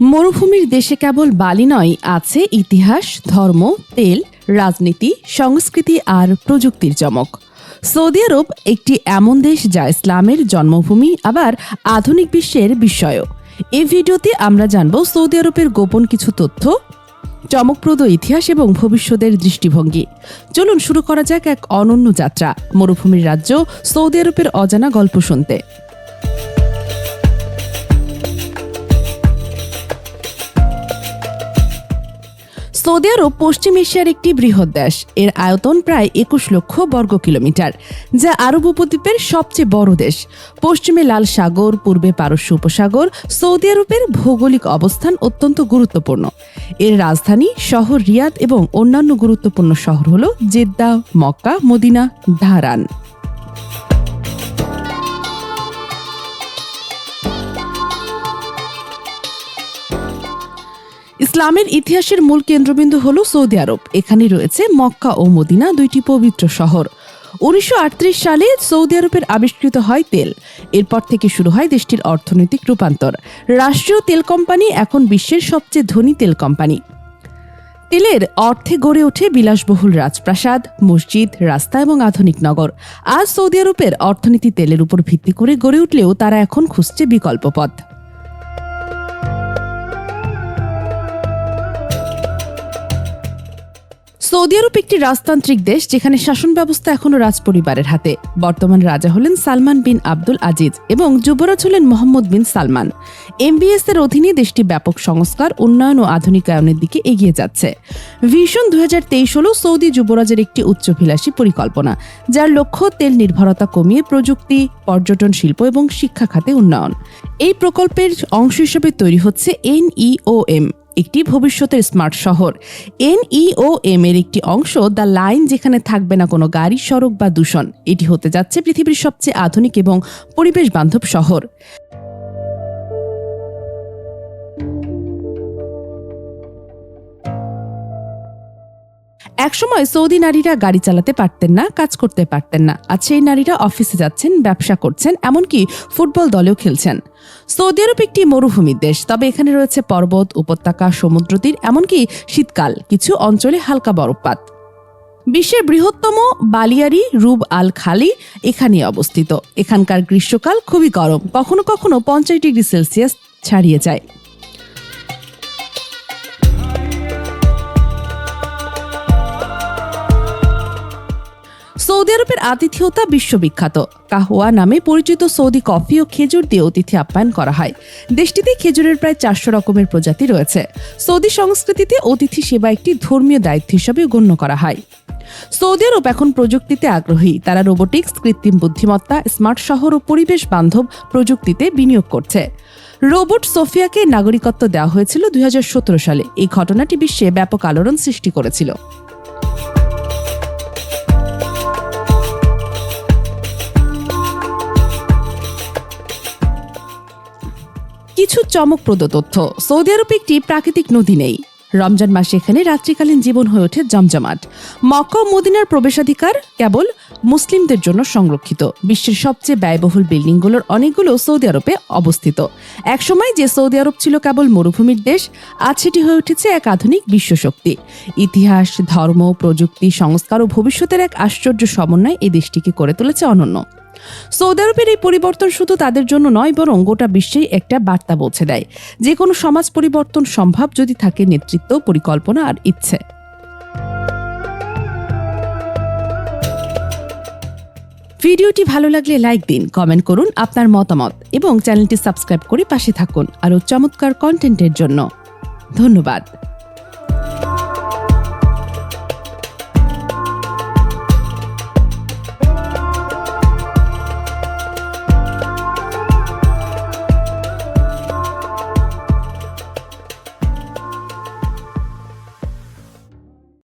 মরুভূমির দেশে কেবল বালি নয়, আছে ইতিহাস, ধর্ম, তেল, রাজনীতি, সংস্কৃতি আর প্রযুক্তির চমক। সৌদি আরব একটি এমন দেশ যা ইসলামের জন্মভূমি, আবার আধুনিক বিশ্বের বিস্ময়ও এই ভিডিওতে আমরা জানব সৌদি আরবের গোপন কিছু তথ্য, চমকপ্রদ ইতিহাস এবং ভবিষ্যতের দৃষ্টিভঙ্গি। চলুন শুরু করা যাক এক অনন্য যাত্রা, মরুভূমির রাজ্য সৌদি আরবের অজানা গল্প শুনতে। সৌদি আরব পশ্চিম এশিয়ার একটি বৃহৎ দেশ। এর আয়তন প্রায় একুশ লক্ষ বর্গ কিলোমিটার, যা আরব উপদ্বীপের সবচেয়ে বড় দেশ। পশ্চিমে লাল সাগর, পূর্বে পারস্য উপসাগর, সৌদি আরবের ভৌগোলিক অবস্থান অত্যন্ত গুরুত্বপূর্ণ। এর রাজধানী শহর রিয়াদ এবং অন্যান্য গুরুত্বপূর্ণ শহর হল জেদ্দা, মক্কা, মদিনা, ধারান। ইসলামের ইতিহাসের মূল কেন্দ্রবিন্দু হল সৌদি আরব। এখানে রয়েছে মক্কা ও মদিনা, দুইটি পবিত্র শহর। উনিশশো আটত্রিশ সালে সৌদি আরবের আবিষ্কৃত হয় তেল। এরপর থেকে শুরু হয় দেশটির অর্থনৈতিক রূপান্তর। রাষ্ট্রীয় তেল কোম্পানি এখন বিশ্বের সবচেয়ে ধনী তেল কোম্পানি। তেলের অর্থে গড়ে ওঠে বিলাসবহুল রাজপ্রাসাদ, মসজিদ, রাস্তা এবং আধুনিক নগর। আজ সৌদি আরবের অর্থনীতি তেলের উপর ভিত্তি করে গড়ে উঠলেও তারা এখন খুঁজছে বিকল্প পথ। সৌদি আরব একটি রাজতান্ত্রিক দেশ যেখানে শাসন ব্যবস্থা এখনও রাজপরিবারের হাতে। বর্তমান রাজা হলেন সালমান বিন আব্দুল আজিজ এবং যুবরাজ হলেন মোহাম্মদ বিন সালমান। এমবিএস এর অধীনে দেশটি ব্যাপক সংস্কার, উন্নয়ন ও আধুনিকায়নের দিকে এগিয়ে যাচ্ছে। ভিশন দুই হাজার তেইশ হল সৌদি যুবরাজের একটি উচ্চভিলাষী পরিকল্পনা, যার লক্ষ্য তেল নির্ভরতা কমিয়ে প্রযুক্তি, পর্যটন শিল্প এবং শিক্ষা খাতে উন্নয়ন। এই প্রকল্পের অংশ হিসেবে তৈরি হচ্ছে এনইওএম একটি ভবিষ্যতের স্মার্ট শহর। এনইও এম এর একটি অংশ, দ্য লাইন, যেখানে থাকবে না কোনো গাড়ি, সড়ক বা দূষণ। এটি হতে যাচ্ছে পৃথিবীর সবচেয়ে আধুনিক এবং পরিবেশ বান্ধব শহর। একসময় সৌদি নারীরা গাড়ি চালাতে পারতেন না, কাজ করতে পারতেন না। আজ সেই নারীরা অফিসে যাচ্ছেন, ব্যবসা করছেন, এমনকি ফুটবল দলেও খেলছেন। সৌদি আরব একটি মরুভূমির দেশ, তবে এখানে রয়েছে পর্বত, উপত্যকা, সমুদ্র তীর, এমনকি শীতকাল, কিছু অঞ্চলে হালকা বরফপাত। বিশ্বের বৃহত্তম বালিয়ারি রুব আল খালি এখানে অবস্থিত। এখানকার গ্রীষ্মকাল খুবই গরম, কখনো কখনো পঞ্চাশ ডিগ্রি সেলসিয়াস ছাড়িয়ে যায়। সৌদি আরবের আতিথেয়তা বিশ্ববিখ্যাত। কাহওয়া নামে পরিচিত সৌদি কফি ও খেজুর দিয়ে অতিথি আপ্যায়ন করা হয়। দেশটিতে খেজুরের প্রায় চারশো রকমের প্রজাতি রয়েছে। সৌদি সংস্কৃতিতে অতিথি সেবা একটি ধর্মীয় দায়িত্ব হিসেবে গণ্য করা হয়। সৌদি আরব এখন প্রযুক্তিতে আগ্রহী। তারা রোবোটিক্স, কৃত্রিম বুদ্ধিমত্তা, স্মার্ট শহর ও পরিবেশ বান্ধব প্রযুক্তিতে বিনিয়োগ করছে। রোবট সোফিয়াকে নাগরিকত্ব দেওয়া হয়েছিল দুই হাজার সতেরো সালে। এই ঘটনাটি বিশ্বে ব্যাপক আলোড়ন সৃষ্টি করেছিল। কিছু চমকপ্রদ তথ্য। সৌদি আরবে একটি প্রাকৃতিক নদী নেই। রমজান মাসে এখানে রাত্রিকালীন জীবন হয়ে ওঠে জমজমাট। মক্কা ও মদিনার প্রবেশাধিকার কেবল মুসলিমদের জন্য সংরক্ষিত। বিশ্বের সবচেয়ে ব্যয়বহুল বিল্ডিংগুলোর অনেকগুলো সৌদি আরবে অবস্থিত। একসময় যে সৌদি আরব ছিল কেবল মরুভূমির দেশ, আজ সেটি হয়ে উঠেছে এক আধুনিক বিশ্বশক্তি। ইতিহাস, ধর্ম, প্রযুক্তি, সংস্কার ও ভবিষ্যতের এক আশ্চর্য সমন্বয় এই দেশটিকে করে তুলেছে অনন্য। সৌদি আরবের এই পরিবর্তন শুধু তাদের জন্য নয়, বরং গোটা বিশ্বেই একটা বার্তা পৌঁছে দেয়। যে কোনো সমাজ পরিবর্তন সম্ভব যদি থাকে নেতৃত্ব, পরিকল্পনা আর ইচ্ছে। ভিডিওটি ভালো লাগলে লাইক দিন, কমেন্ট করুন আপনার মতামত এবং চ্যানেলটি সাবস্ক্রাইব করে পাশে থাকুন আরও চমৎকার কন্টেন্টের জন্য। ধন্যবাদ।